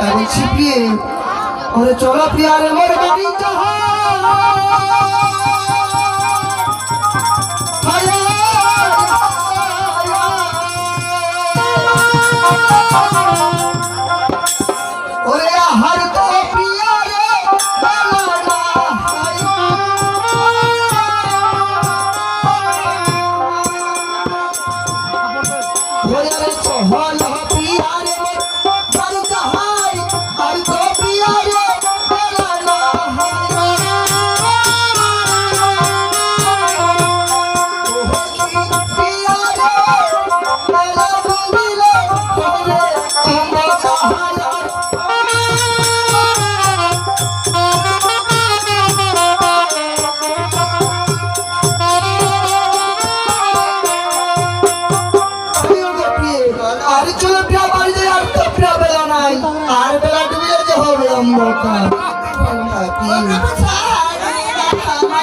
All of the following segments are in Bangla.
তাই ছিপিয়ে ওরে চলো প্রিয়া রে মোর বাড়ি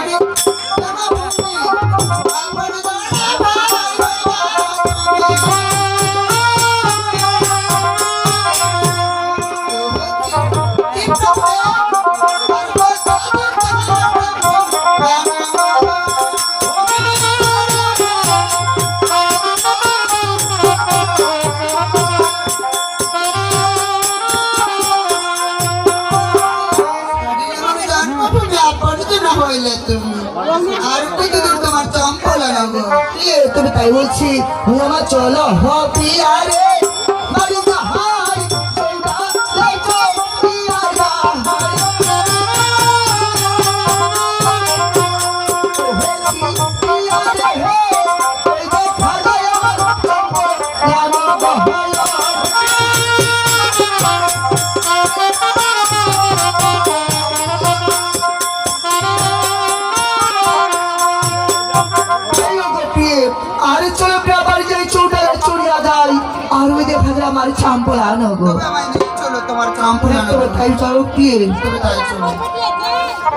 আমি তুমি? তাই বলছি ও আমার চলো হ প্রিয়া আমার চাম্পলা নগো চলো তোমার চাম্পুরা তাই চলো প্রিয়ে চলো।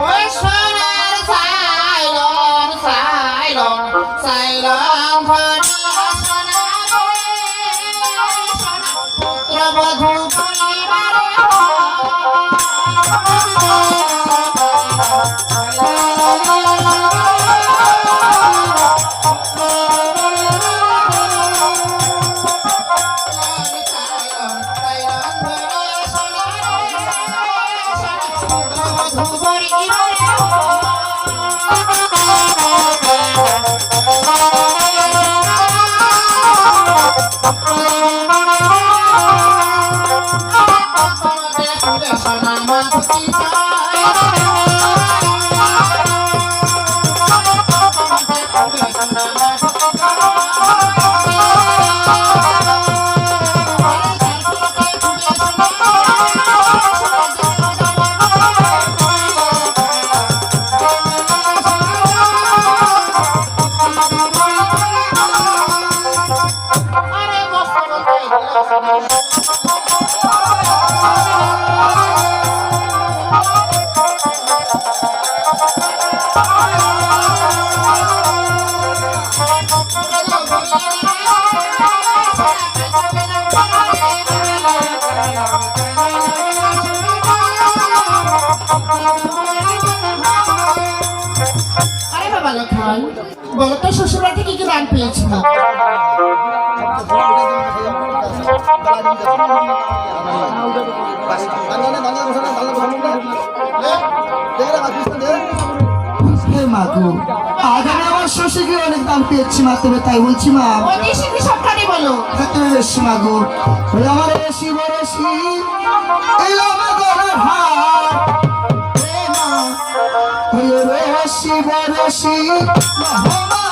ওই সোনার সাইলন সাইলন সাইলন ভরা সোনা রে সোনা পুত্রবধূ পরিবারে আরে বাবা লক্ষণ বলো তো শ্বশুরবাড়ি থেকে কি দান পেয়েছিল? হে মা গো। আজ আমি আমার শশীকে অনেক দাম পেয়েছি মা তবে তাই বলছি মা। সবখানে বলো? তুমি বেশি মা গো। আমার বেশি বরেশি এই আমার গলার হার হে মা ওই মহমা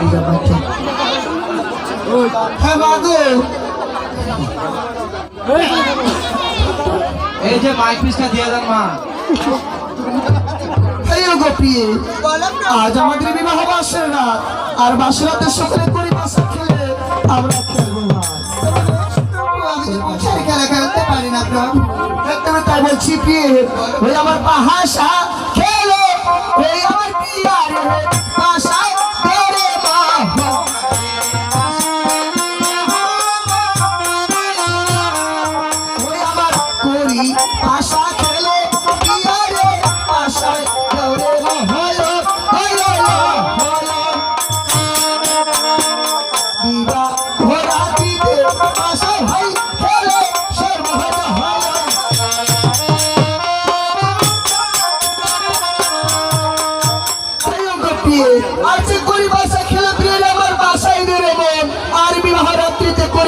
দিদা বাচ্চা। হ্যাঁ এই যে মাইক পিসটা দিয়ে দেন মা। গোপী আজ আমাদের বিবাহ বাসের রাত আর বাসের রাতে সকালে করে বাসা খেলে আমরা খেলব খেলা খেলতে পারি না প্রভু। তাই বলছি প্রিয়ে ওই আমার পাহাসা খেলে ওই আমার পিয়ার পাশা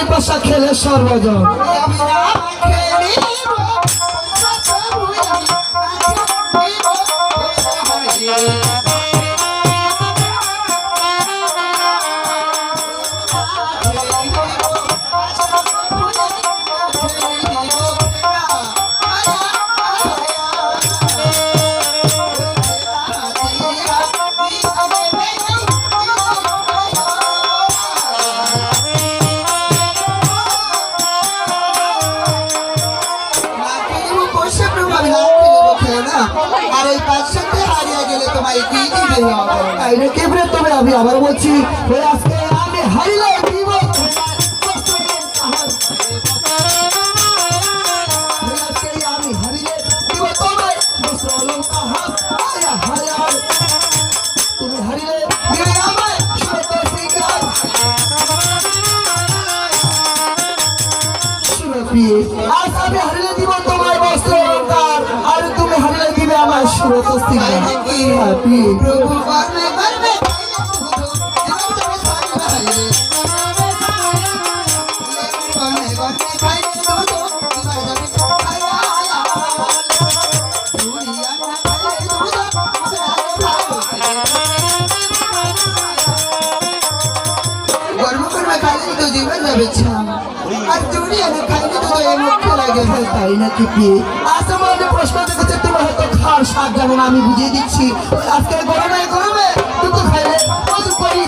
রাত্রিতে পাশা খেলে সর্বজন। আমি কেবরে তবে আমি আবার বলছি আজকে আমি হারিলে দিব। ওই যাবে। আর চুরি আমি খাইলে তো এই মুখে লাগে তাই নাকি বিয়ে আচ্ছা মানে প্রশ্ন দেখেছে তুমি হয়তো খাওয়ার স্বাদ জানো না আমি বুঝিয়ে দিচ্ছি। আজকে গরমে গরমে, তুমি তো খাইলে মধু করি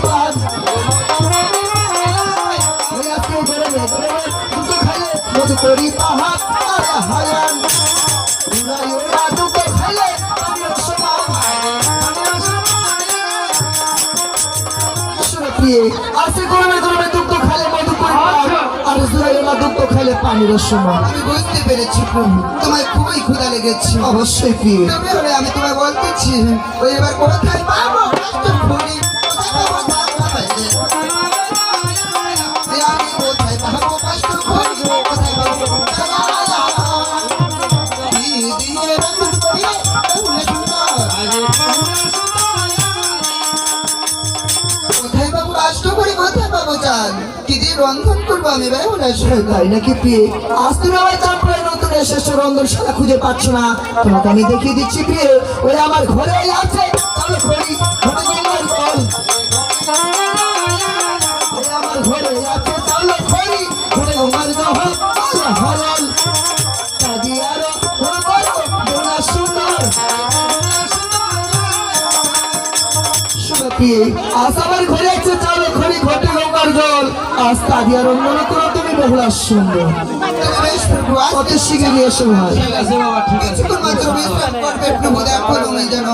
পানির সমান আমি বুঝতে পেরেছি প্রভু তোমায় খুবই ক্ষুধা লেগেছে। অবশ্যই তবে আমি তোমায় বলতেছি ওই এবার কোথায় পাবো? আমি তাই নাকি প্রিয়ে? আজ তুমি আমার চাঁদপুরে নতুন এসেছ রন্ধনশালা খুঁজে পাচ্ছ না। তোমাকে আমি দেখিয়ে দিচ্ছি, প্রিয়ে। ওই আমার ঘরে আছে। করি ঘরে ঘরে চলো ঘরে। ঘরে ঘরে চলো খড়ি ঘটে গঙ্গার দল আজ কাজী আর অন্য নতুন তুমি বহুলা সুন্দর। কত শিখে নিয়ে এসো ভাই। ঠিক আছে বাবা ঠিক আছে। কিছুক্ষণ মাত্র করবে প্রভু দেখো তুমি যেন